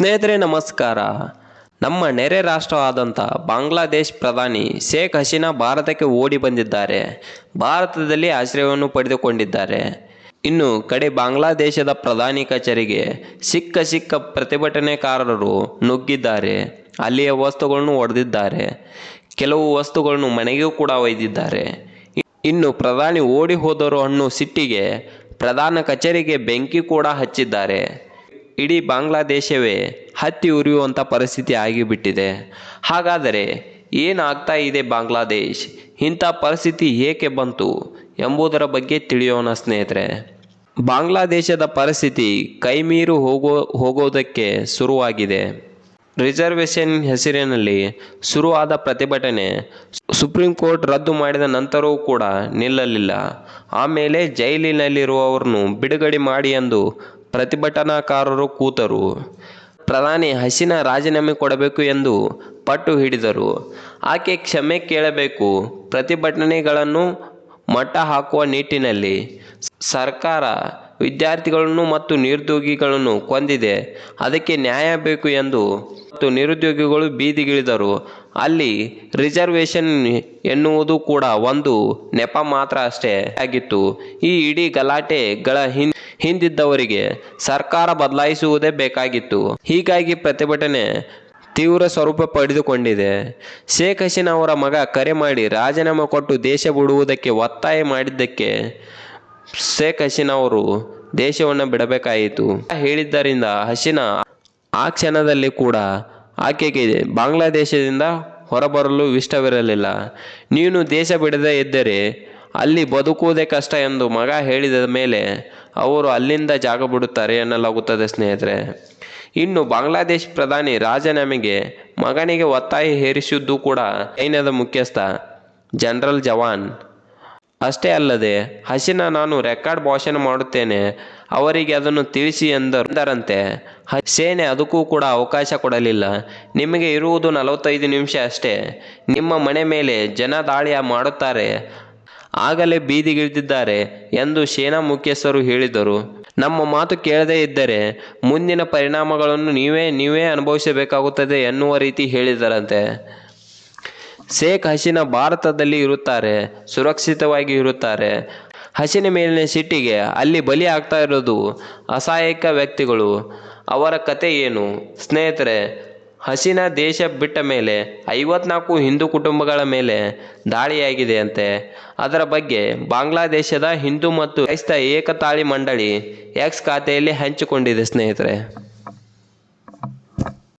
ಸ್ನೇಹಿತರೆ, ನಮಸ್ಕಾರ. ನಮ್ಮ ನೆರೆ ರಾಷ್ಟ್ರವಾದಂಥ ಬಾಂಗ್ಲಾದೇಶ್ ಪ್ರಧಾನಿ ಶೇಖ್ ಹಸೀನಾ ಭಾರತಕ್ಕೆ ಓಡಿ ಬಂದಿದ್ದಾರೆ. ಭಾರತದಲ್ಲಿ ಆಶ್ರಯವನ್ನು ಪಡೆದುಕೊಂಡಿದ್ದಾರೆ. ಇನ್ನು ಕಡೆ ಬಾಂಗ್ಲಾದೇಶದ ಪ್ರಧಾನಿ ಕಚೇರಿಗೆ ಸಿಕ್ಕ ಸಿಕ್ಕ ಪ್ರತಿಭಟನೆಕಾರರು ನುಗ್ಗಿದ್ದಾರೆ. ಅಲ್ಲಿಯ ವಸ್ತುಗಳನ್ನು ಒಡೆದಿದ್ದಾರೆ. ಕೆಲವು ವಸ್ತುಗಳನ್ನು ಮನೆಗೂ ಕೂಡ ಒಯ್ದಿದ್ದಾರೆ. ಇನ್ನು ಪ್ರಧಾನಿ ಓಡಿ ಹೋದವರು ಹಣ್ಣು ಸಿಟ್ಟಿಗೆ ಪ್ರಧಾನ ಕಚೇರಿಗೆ ಬೆಂಕಿ ಕೂಡ ಹಚ್ಚಿದ್ದಾರೆ. ಇಡೀ ಬಾಂಗ್ಲಾದೇಶವೇ ಹತ್ತಿ ಉರಿಯುವಂಥ ಪರಿಸ್ಥಿತಿ ಆಗಿಬಿಟ್ಟಿದೆ. ಹಾಗಾದರೆ ಏನಾಗ್ತಾ ಇದೆ ಬಾಂಗ್ಲಾದೇಶ್? ಇಂಥ ಪರಿಸ್ಥಿತಿ ಏಕೆ ಬಂತು ಎಂಬುದರ ಬಗ್ಗೆ ತಿಳಿಯೋಣ ಸ್ನೇಹಿತರೆ. ಬಾಂಗ್ಲಾದೇಶದ ಪರಿಸ್ಥಿತಿ ಕೈಮೀರು ಹೋಗೋ, ಹೋಗೋದಕ್ಕೆ ಶುರುವಾಗಿದೆ. ರಿಸರ್ವೇಷನ್ ಹೆಸರಿನಲ್ಲಿ ಶುರುವಾದ ಪ್ರತಿಭಟನೆ ಸುಪ್ರೀಂ ಕೋರ್ಟ್ ರದ್ದು ಮಾಡಿದ ನಂತರವೂ ಕೂಡ ನಿಲ್ಲಲಿಲ್ಲ. ಆಮೇಲೆ ಜೈಲಿನಲ್ಲಿರುವವರನ್ನು ಬಿಡುಗಡೆ ಮಾಡಿ ಎಂದು ಪ್ರತಿಭಟನಾಕಾರರು ಕೂತರು. ಪ್ರಧಾನಿ ಹಸೀನಾ ರಾಜೀನಾಮೆ ಕೊಡಬೇಕು ಎಂದು ಪಟ್ಟು ಹಿಡಿದರು. ಆಕೆ ಕ್ಷಮೆ ಕೇಳಬೇಕು. ಪ್ರತಿಭಟನೆಗಳನ್ನು ಮಟ್ಟ ಹಾಕುವ ನಿಟ್ಟಿನಲ್ಲಿ ಸರ್ಕಾರ ವಿದ್ಯಾರ್ಥಿಗಳನ್ನು ಮತ್ತು ನಿರುದ್ಯೋಗಿಗಳನ್ನು ಕೊಂದಿದೆ. ಅದಕ್ಕೆ ನ್ಯಾಯ ಬೇಕು ಎಂದು ಮತ್ತು ನಿರುದ್ಯೋಗಿಗಳು ಬೀದಿಗಿಳಿದರು. ಅಲ್ಲಿ ರಿಸರ್ವೇಷನ್ ಎನ್ನುವುದು ಕೂಡ ಒಂದು ನೆಪ ಮಾತ್ರ ಅಷ್ಟೇ ಆಗಿತ್ತು. ಈ ಇಡೀ ಗಲಾಟೆಗಳ ಹಿನ್, ಹಿಂದಿದ್ದವರಿಗೆ ಸರ್ಕಾರ ಬದಲಾಯಿಸುವುದೇ ಬೇಕಾಗಿತ್ತು. ಹೀಗಾಗಿ ಪ್ರತಿಭಟನೆ ತೀವ್ರ ಸ್ವರೂಪ ಪಡೆದುಕೊಂಡಿದೆ. ಶೇಖ್ ಹಸೀನಾ ಅವರ ಮಗ ಕರೆ ಮಾಡಿ ರಾಜೀನಾಮೆ ಕೊಟ್ಟು ದೇಶ ಬಿಡುವುದಕ್ಕೆ ಒತ್ತಾಯ ಮಾಡಿದ್ದಕ್ಕೆ ಶೇಖ್ ಹಸೀನಾ ಅವರು ದೇಶವನ್ನು ಬಿಡಬೇಕಾಯಿತು. ಹೇಳಿದ್ದರಿಂದ ಹಸೀನಾ ಆ ಕ್ಷಣದಲ್ಲಿ ಕೂಡ ಆಕೆಗೆ ಬಾಂಗ್ಲಾದೇಶದಿಂದ ಹೊರಬರಲು ಇಷ್ಟವಿರಲಿಲ್ಲ. ನೀನು ದೇಶ ಬಿಡದೇ ಇದ್ದರೆ ಅಲ್ಲಿ ಬದುಕುವುದೇ ಕಷ್ಟ ಎಂದು ಮಗ ಹೇಳಿದ ಮೇಲೆ ಅವರು ಅಲ್ಲಿಂದ ಜಾಗ ಬಿಡುತ್ತಾರೆ ಎನ್ನಲಾಗುತ್ತದೆ ಸ್ನೇಹಿತರೆ. ಇನ್ನು ಬಾಂಗ್ಲಾದೇಶ್ ಪ್ರಧಾನಿ ರಾಜನಾಮೆಗೆ ಮಗನಿಗೆ ಒತ್ತಾಯ ಹೇರಿಸಿದ್ದು ಕೂಡ ಸೈನ್ಯದ ಮುಖ್ಯಸ್ಥ ಜನರಲ್ ಜವಾನ್ ಅಷ್ಟೇ ಅಲ್ಲದೆ ಹಸಿನ ನಾನು ರೆಕಾರ್ಡ್ ಭಾಷಣ ಮಾಡುತ್ತೇನೆ, ಅವರಿಗೆ ಅದನ್ನು ತಿಳಿಸಿ ಎಂದರಂತೆ. ಸೇನೆ ಅದಕ್ಕೂ ಕೂಡ ಅವಕಾಶ ಕೊಡಲಿಲ್ಲ. ನಿಮಗೆ ಇರುವುದು ನಲವತ್ತೈದು ನಿಮಿಷ ಅಷ್ಟೇ. ನಿಮ್ಮ ಮನೆ ಮೇಲೆ ಜನ ದಾಳಿಯ ಮಾಡುತ್ತಾರೆ. ಆಗಲೇ ಬೀದಿಗಿಳಿದಿದ್ದಾರೆ ಎಂದು ಸೇನಾ ಮುಖ್ಯಸ್ಥರು ಹೇಳಿದರು. ನಮ್ಮ ಮಾತು ಕೇಳದೇ ಇದ್ದರೆ ಮುಂದಿನ ಪರಿಣಾಮಗಳನ್ನು ನೀವೇ ನೀವೇ ಅನುಭವಿಸಬೇಕಾಗುತ್ತದೆ ಎನ್ನುವ ರೀತಿ ಹೇಳಿದರಂತೆ. ಶೇಖ್ ಹಸೀನಾ ಭಾರತದಲ್ಲಿ ಇರುತ್ತಾರೆ, ಸುರಕ್ಷಿತವಾಗಿ ಇರುತ್ತಾರೆ. ಹಸಿನ ಮೇಲಿನ ಸಿಟ್ಟಿಗೆ ಅಲ್ಲಿ ಬಲಿ ಆಗ್ತಾ ಇರೋದು ಅಸಹಾಯಕ ವ್ಯಕ್ತಿಗಳು. ಅವರ ಕತೆ ಏನು? ಸ್ನೇಹಿತರೆ, ಹಸಿನ ದೇಶ ಬಿಟ್ಟ ಮೇಲೆ, ಐವತ್ನಾಲ್ಕು ಹಿಂದೂ ಕುಟುಂಬಗಳ ಮೇಲೆ ದಾಳಿಯಾಗಿದೆ ಅಂತೆ. ಅದರ ಬಗ್ಗೆ ಬಾಂಗ್ಲಾದೇಶದ ಹಿಂದೂ ಮತ್ತು ಕ್ರೈಸ್ತ ಏಕತಾಳಿ ಮಂಡಳಿ ಎಕ್ಸ್ ಖಾತೆಯಲ್ಲಿ ಹಂಚಿಕೊಂಡಿದೆ ಸ್ನೇಹಿತರೆ.